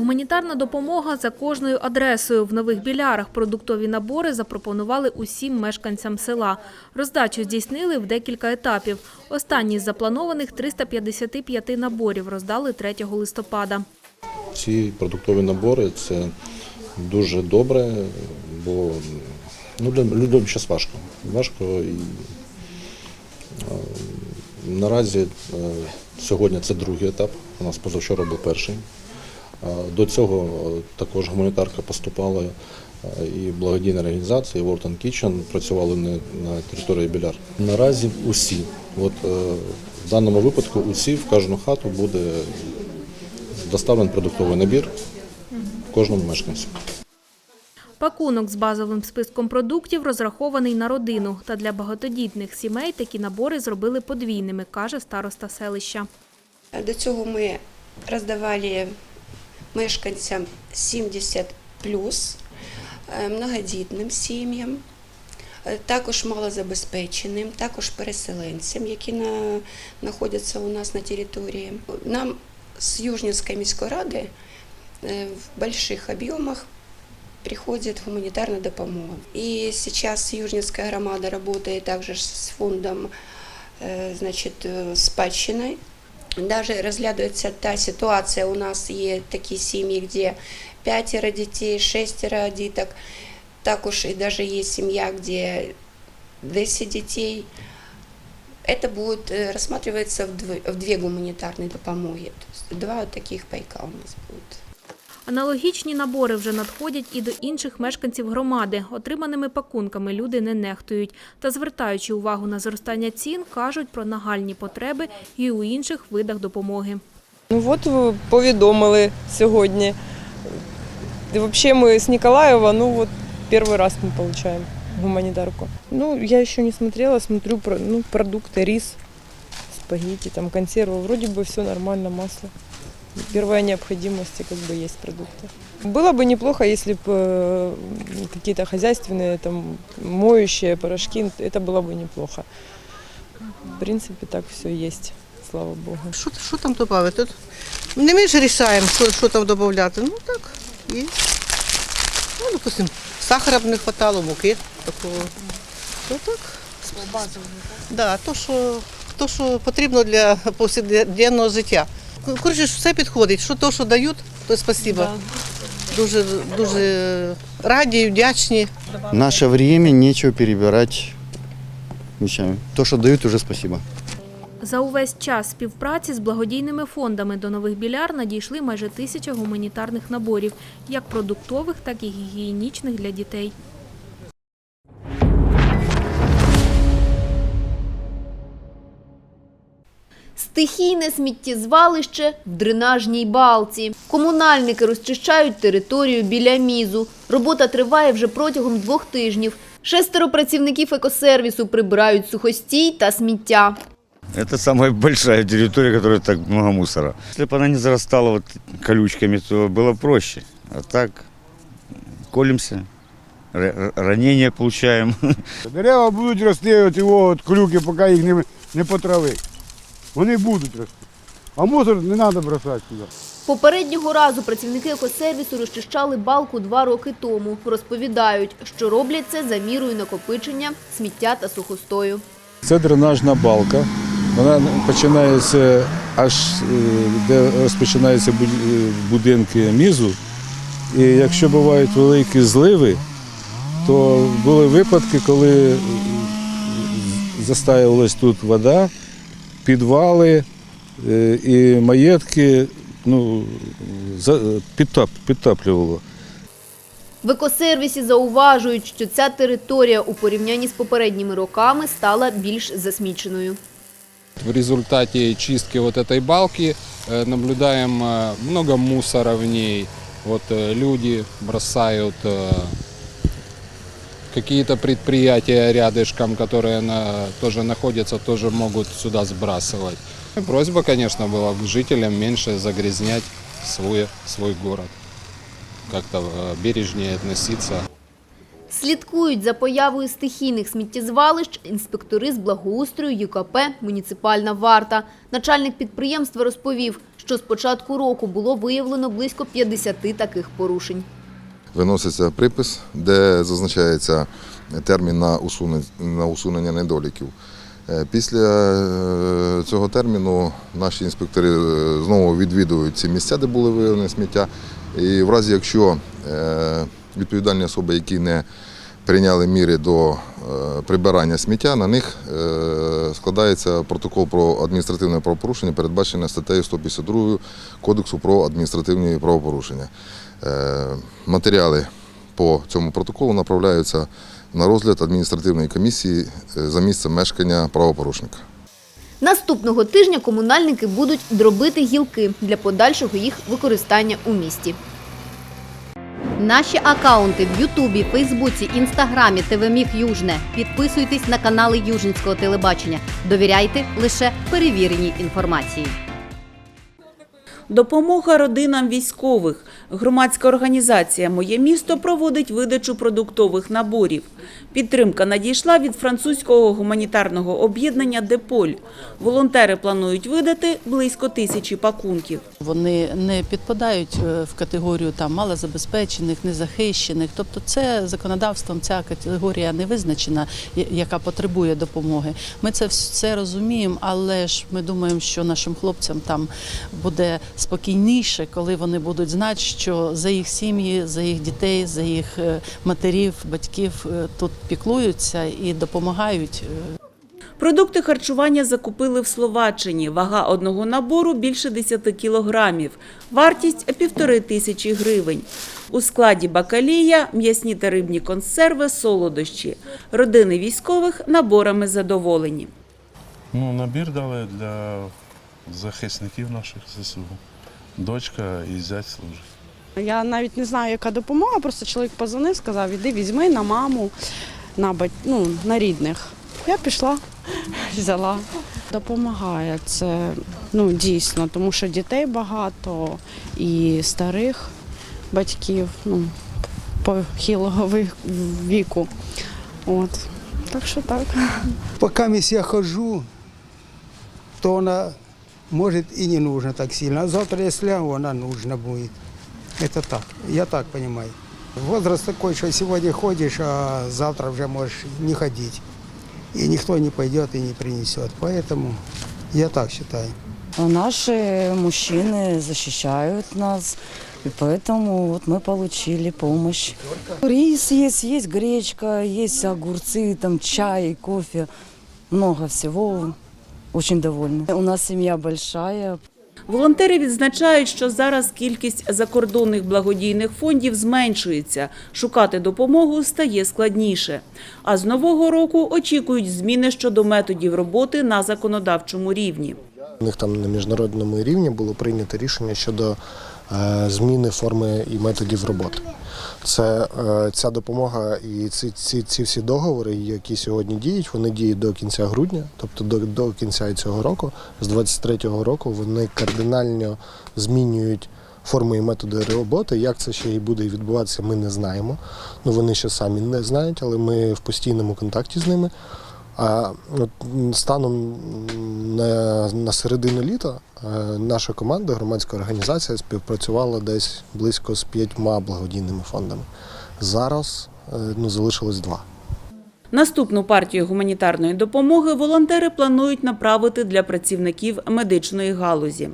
Гуманітарна допомога за кожною адресою. В нових білярах продуктові набори запропонували усім мешканцям села. Роздачу здійснили в декілька етапів. Останній з запланованих 355 наборів роздали 3 листопада. Ці продуктові набори це дуже добре, бо ну, людям зараз важко. Важко і наразі е, сьогодні це другий етап. У нас позавчора був перший. До цього також гуманітарка поступала е, і благодійні організації World and Kitchen працювали на, на території Біляр. Наразі усі. От, е, в даному випадку усі в кожну хату буде доставлений продуктовий набір кожному мешканцю. Пакунок з базовим списком продуктів розрахований на родину. Та для багатодітних сімей такі набори зробили подвійними, каже староста селища. До цього ми роздавали мешканцям 70 плюс, е, многодітним сім'ям, е, також малозабезпеченим, також переселенцям, які на, знаходяться у нас на території. Нам з Южнівської міської ради е, в больших об'ємах приходит гуманитарная допомога. И сейчас Южнинская громада работает также с фондом значит, спадщиной. Даже розглядується та ситуація. У нас є такі сім'ї, де п'ятеро дітей, шестеро діток. Також і даже є сім'я, де 10 дітей. Это будет э, рассматриваться в дв- в две гуманитарные допомоги. То есть два вот таких пайка у нас будет. Аналогічні набори вже надходять і до інших мешканців громади. Отриманими пакунками люди не нехтують. Та звертаючи увагу на зростання цін, кажуть про нагальні потреби і у інших видах допомоги. Ну от повідомили сьогодні. Взагалі ми з Ніколаєва, ну от перший раз ми отримуємо гуманітарку. Ну, я ще не смотрела, смотрю ну, продукти, рис, спагетти, там, консервы. Вроде бы все нормально, масло Первая необходимость, как бы есть продукты. Было бы неплохо, если бы э, какие-то хозяйственные, там, моющие порошки, это было бы неплохо. В принципе, так все есть, слава богу. Що, що там додати? Тут не ми ж рішаємо, що, що там додати. Ну так, є. Ну, допустим, сахара б не вистачало, муки такого. То так. Да, то, що, то, що потрібно для повсякденного життя. Коротше, все підходить. Що то, що дають, то спасибо. Дуже, дуже раді і вдячні. Наше время нечего перебирать вещами. То, что дают, уже спасибо. За увесь час співпраці з благодійними фондами до нових біляр надійшли майже тисяча гуманітарних наборів, як продуктових, так і гігієнічних для дітей. Стихійне сміттєзвалище в дренажній балці. Комунальники розчищають територію біля мізу. Робота триває вже протягом двох тижнів. Шестеро працівників екосервісу прибирають сухостій та сміття. Это самая большая территория, которая так много мусора. Если бы она не зарастала вот колючками, то было проще. А так колемся, ра- ранения получаем. Дерева будуть рости от його от клюки, поки їх не, не потравить. Вони будуть рости. А мусор не треба бросати сюди. Попереднього разу працівники екосервісу розчищали балку два роки тому. Розповідають, що роблять це за мірою накопичення сміття та сухостою. Це дренажна балка. Вона починається аж е, де розпочинаються е, будинки мізу. І якщо бувають великі зливи, то були випадки, коли е, застаювалась тут вода, підвали е, і маєтки ну, за- підтоп, підтоплювало. В екосервісі зауважують, що ця територія у порівнянні з попередніми роками стала більш засміченою. В результате чистки вот этой балки э, наблюдаем э, много мусора в ней. Вот э, люди бросают э, какие-то предприятия рядышком, которые на- тоже находятся, тоже могут сюда сбрасывать. И Просьба, конечно, была к жителям меньше загрязнять свой, свой город. Как-то э, бережнее относиться. Слідкують за появою стихійних сміттєзвалищ інспектори з благоустрою ЮКП «Муніципальна варта». Начальник підприємства розповів, що з початку року було виявлено близько 50 таких порушень. Виноситься припис, де зазначається термін на усунення, на усунення недоліків. Е, Після е, цього терміну наші інспектори е, знову відвідують ці місця, де були виявлені сміття. І в разі, якщо відповідальні особи, які не прийняли міри до прибирання сміття, на них складається протокол про адміністративне правопорушення, передбачене статтею 152 Кодексу про адміністративні правопорушення. Е, Матеріали по цьому протоколу направляються на розгляд адміністративної комісії е, за місцем мешкання правопорушника. Наступного тижня комунальники будуть дробити гілки для подальшого їх використання у місті. Наші акаунти в Ютубі, Фейсбуці, Інстаграмі, ТВ Міг Южне. Підписуйтесь на канали Южинського телебачення. Довіряйте лише перевіреній інформації. Допомога родинам військових. Громадська організація Моє місто проводить видачу продуктових наборів. Підтримка надійшла від французького гуманітарного об'єднання Деполь. Волонтери планують видати близько тисячі пакунків. Вони не підпадають е, в категорію там малозабезпечених, незахищених. Тобто, це законодавством ця категорія не визначена, яка потребує допомоги. Ми це все розуміємо, але ж ми думаємо, що нашим хлопцям там буде спокійніше, коли вони будуть знати, що за їх сім'ї, за їх дітей, за їх е, матерів, батьків е, тут піклуються і допомагають. е, Продукти харчування закупили в Словаччині. Вага одного набору більше 10 кілограмів. Вартість – півтори тисячі гривень. У складі бакалія, м'ясні та рибні консерви, солодощі. Родини військових наборами задоволені. Ну, набір дали для захисників наших ЗСУ. Дочка і зять служить. Я навіть не знаю, яка допомога, просто чоловік позвонив, сказав, іди візьми на маму, на бать... ну, на рідних. Я пішла, взяла. Допомагає це ну, дійсно, тому що дітей багато і старих батьків ну, похилого віку. От. Так що так. Пока я хожу, то она может и не нужно так сильно. А завтра, если она нужна будет. Это так. Я так понимаю. Возраст такой, что сегодня ходишь, а завтра уже можешь не ходить. И никто не пойдет и не принесет. Поэтому я так считаю. Наши мужчины защищают нас, и поэтому вот мы получили помощь. Рис есть, есть гречка, есть огурцы, там чай, кофе, много всего. Очень довольны. У нас семья большая, Волонтери відзначають, що зараз кількість закордонних благодійних фондів зменшується. Шукати допомогу стає складніше. А з нового року очікують зміни щодо методів роботи на законодавчому рівні. У них там на міжнародному рівні було прийнято рішення щодо е, зміни форми і методів роботи. Це е, ця допомога і ці, ці, ці всі договори, які сьогодні діють, вони діють до кінця грудня, тобто до, до кінця цього року. З 23-го року вони кардинально змінюють форми і методи роботи. Як це ще і буде відбуватися, ми не знаємо. Ну вони ще самі не знають, але ми в постійному контакті з ними. А станом на, на середину літа е, наша команда, громадська організація, співпрацювала десь близько з п'ятьма благодійними фондами. Зараз е, ну, залишилось два. Наступну партію гуманітарної допомоги волонтери планують направити для працівників медичної галузі.